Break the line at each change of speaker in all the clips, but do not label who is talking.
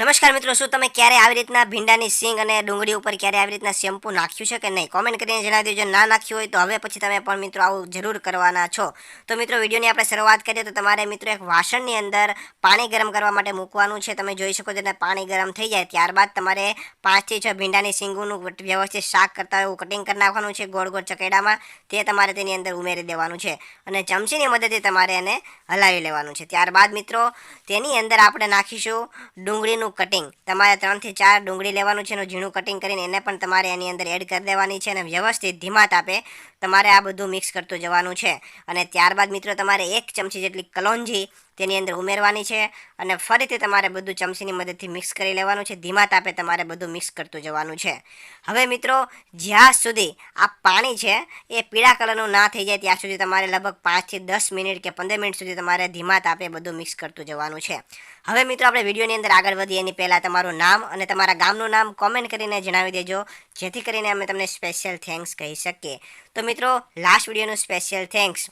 નમસ્કાર મિત્રો, શું તમે ક્યારે આવી રીતના ભીંડાની સિંગ અને ડુંગળી ઉપર ક્યારે આવી રીતના શેમ્પૂ નાખ્યું છે કે નહીં? કોમેન્ટ કરીને જણાવી દેજો ના નાખ્યું હોય તો હવે પછી તમે પણ મિત્રો આવું જરૂર કરવાના છો. તો મિત્રો, વિડીયોની આપણે શરૂઆત કરીએ તો તમારે મિત્રો એક વાસણની અંદર પાણી ગરમ કરવા માટે મૂકવાનું છે. તમે જોઈ શકો છો એટલે પાણી ગરમ થઈ જાય. ત્યારબાદ તમારે પાંચથી છ ભીંડાની સિંગોનું વ્યવસ્થિત શાક કરતા એવું કટિંગ કરી નાખવાનું છે ગોળ ગોળ ચકેડામાં. તે તમારે તેની અંદર ઉમેરી દેવાનું છે અને ચમચીની મદદથી તમારે એને હલાવી લેવાનું છે. ત્યારબાદ મિત્રો, તેની અંદર આપણે નાખીશું ડુંગળીનું કટિંગ તમારે ત્રણથી ચાર ડુંગળી લેવાનું છે એનું ઝીણું કટિંગ કરીને એને પણ તમારે એની અંદર એડ કરી દેવાની છે અને વ્યવસ્થિત ધીમા તાપે તમારે આ બધું મિક્સ કરતું જવાનું છે. અને ત્યારબાદ મિત્રો તમારે એક ચમચી જેટલી કલોંજી તેની અંદર ઉમેરવાની છે અને ફરીથી તમારે બધું ચમચીની મદદથી મિક્સ કરી લેવાનું છે. ધીમા તાપે તમારે બધું મિક્સ કરતું જવાનું છે. હવે મિત્રો, જ્યાં સુધી આ પાણી છે એ પીળા કલરનું ના થઈ જાય ત્યાં સુધી તમારે લગભગ પાંચથી દસ મિનિટ કે પંદર મિનિટ સુધી તમારે ધીમા તાપે બધું મિક્સ કરતું જવાનું છે. હવે મિત્રો, આપણે વિડીયોની અંદર આગળ વધીએ એની પહેલાં તમારું નામ અને તમારા ગામનું નામ કોમેન્ટ કરીને જણાવી દેજો. જેથી કરીને અમે તમને સ્પેશિયલ થેન્ક્સ કહી શકીએ. તો મિત્રો લાસ્ટ વિડીયોનું સ્પેશિયલ થેન્ક્સ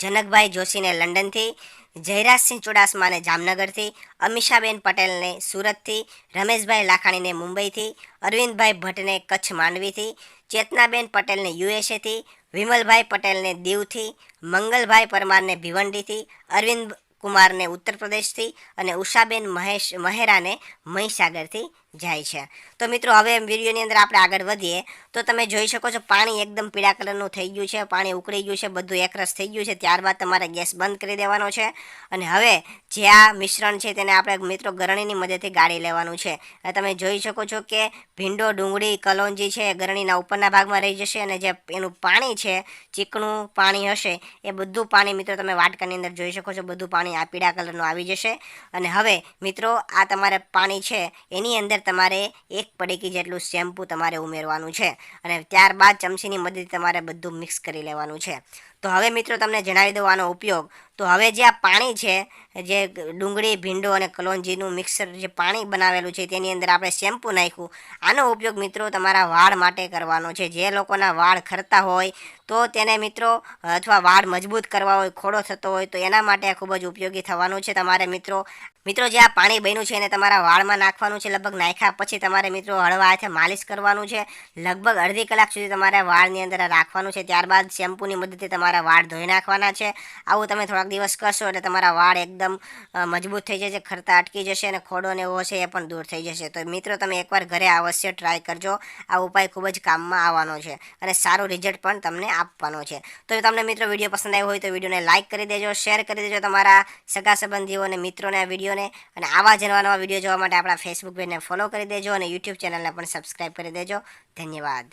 જનકભાઈ જોશીને લંડનથી, જયરાજસિંહ ચુડાસમાને જામનગરથી, અમિષાબેન પટેલને સુરતથી, રમેશભાઈ લાખાણીને મુંબઈથી, અરવિંદભાઈ ભટ્ટને કચ્છ માંડવીથી, ચેતનાબેન પટેલને યુએસએથી, વિમલભાઈ પટેલને દીવથી, મંગલભાઈ પરમારને ભિવંડીથી, અરવિંદ કુમારને ઉત્તર પ્રદેશથી અને ઉષાબેન મહેશ મહેરાને મહીસાગરથી જાય છે. તો મિત્રો, હવે વિડીયોની અંદર આપણે આગળ વધીએ. તો તમે જોઈ શકો છો, પાણી એકદમ પીળા કલરનું થઈ ગયું છે, પાણી ઉકળી ગયું છે, બધું એકરસ થઈ ગયું છે. ત્યારબાદ તમારે ગેસ બંધ કરી દેવાનો છે. અને હવે જે આ મિશ્રણ છે તેને આપણે મિત્રો ગરણીની મદદથી ગાળી લેવાનું છે. અને તમે જોઈ શકો છો કે ભીંડો, ડુંગળી, કલોંજી છે ગરણીના ઉપરના ભાગમાં રહી જશે અને જે એનું પાણી છે, ચીકણું પાણી હશે, એ બધું પાણી મિત્રો તમે વાટકાની અંદર જોઈ શકો છો, બધું પાણી આ પીળા કલરનું આવી જશે. અને હવે મિત્રો, આ તમારે પાણી છે, એની અંદર તમારે એક પડીકી જેટલું શેમ્પૂ તમારે ઉમેરવાનું છે અને ત્યારબાદ ચમચીની મદદથી તમારે બધું મિક્સ કરી લેવાનું છે. તો હવે મિત્રો તમને જણાવી દઉં આનો ઉપયોગ. તો હવે જે આ પાણી છે, જે ડુંગળી, ભીંડો અને કલોંજીનું મિક્સર જે પાણી બનાવેલું છે, તેની અંદર આપણે શેમ્પૂ નાખ્યું. આનો ઉપયોગ મિત્રો તમારા વાળ માટે કરવાનો છે. જે લોકોના વાળ ખરતા હોય, તો તેને મિત્રો, અથવા વાળ મજબૂત કરવા હોય, ખોડો થતો હોય, તો એના માટે આ ખૂબ જ ઉપયોગી થવાનું છે તમારે મિત્રો. મિત્રો, જે આ પાણી બન્યું છે, એને તમારા વાળમાં નાખવાનું છે. લગભગ નાખ્યા પછી તમારે મિત્રો હળવા હાથે માલિશ કરવાનું છે. લગભગ અડધી કલાક સુધી તમારે વાળની અંદર રાખવાનું છે. ત્યારબાદ શેમ્પૂની મદદથી તમારા વાળ ધોઈ નાખવાના છે. આવું તમે દિવસ કરશો એટલે તમારા વાળ એકદમ મજબૂત થઈ જશે, ખરતા અટકી જશે અને ખોડો ને એવો છે એ પણ દૂર થઈ જશે. તો મિત્રો, તમે એકવાર ઘરે અવશ્ય ટ્રાય કરજો. આ ઉપાય ખૂબ જ કામમાં આવવાનો છે અને સારું રિઝલ્ટ પણ તમને આપવાનો છે. તો તમને મિત્રો વીડિયો પસંદ આવ્યો હોય તો વિડીયોને લાઇક કરી દેજો શેર કરી દેજો તમારા સગા સંબંધીઓ અને મિત્રોને આ વિડીયોને. અને આવા જ નવા નવા વીડિયો જોવા માટે આપણા ફેસબુક પેજને ફોલો કરી દેજો અને યુટ્યુબ ચેનલને પણ સબસ્ક્રાઈબ કરી દેજો. ધન્યવાદ.